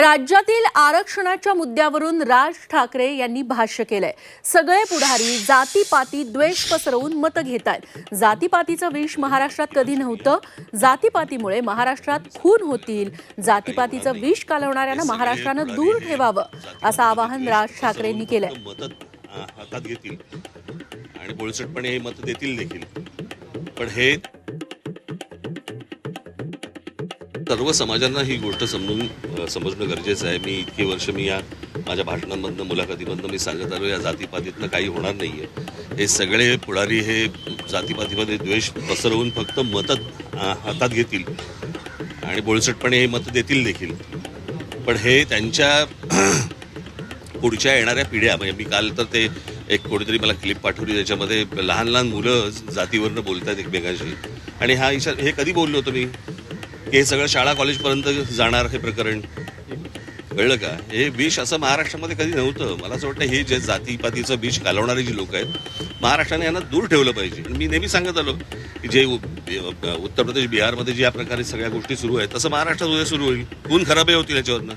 राज्यातील आरक्षणाच्या मुद्द्यावरून राज ठाकरे यांनी भाष्य केलंय. सगळे पुढारी जातीपाती द्वेष पसरवून मतं घेत आहेत जातीपातीचं विष महाराष्ट्रात कधी नव्हतं? जातीपातीमुळे महाराष्ट्रात खून होतील. जातीपातीचं विष कालवणाऱ्यांना महाराष्ट्रानं दूर ठेवावं असं आवाहन राज ठाकरेंनी केलंय. हातात घेतील. आणि बोळसटपणे हे मत देतील देखील. पण हे सर्व समाजांना ही गोष्ट समजून समजणं गरजेचं आहे. मी इतके वर्ष मी या माझ्या भाषणांमधनं मुलाखतीमधनं मी सांगत आलो या जातीपातीतनं काही होणार नाहीये. हे सगळे पुढारी हे जातीपातीमध्ये द्वेष पसरवून फक्त मतं हातात घेतील. आणि बोळसटपणे हे मत देतील देखील. पण हे त्यांच्या पुढच्या येणाऱ्या पिढ्या म्हणजे मी काल तर ते एक कोणीतरी मला क्लिप पाठवली त्याच्यामध्ये लहान लहान मुलं जातीवरनं बोलतात एकमेकांशी. आणि हा इशारा हे कधी बोललो होतो मी? हे सगळं शाळा कॉलेजपर्यंत जाणार हे प्रकरण. कळलं का? हे विष असं महाराष्ट्रामध्ये कधी नव्हतं. मला असं वाटतं हे जे जातीपातीचं विष घालवणारे जी लोक आहेत महाराष्ट्राने यांना दूर ठेवलं पाहिजे. मी नेहमी सांगत आलो की जे उत्तर प्रदेश बिहारमध्ये ज्या प्रकारे सगळ्या गोष्टी सुरू आहेत तसं महाराष्ट्रात उद्या सुरू होईल. खून खराबही होतील याच्यावरनं.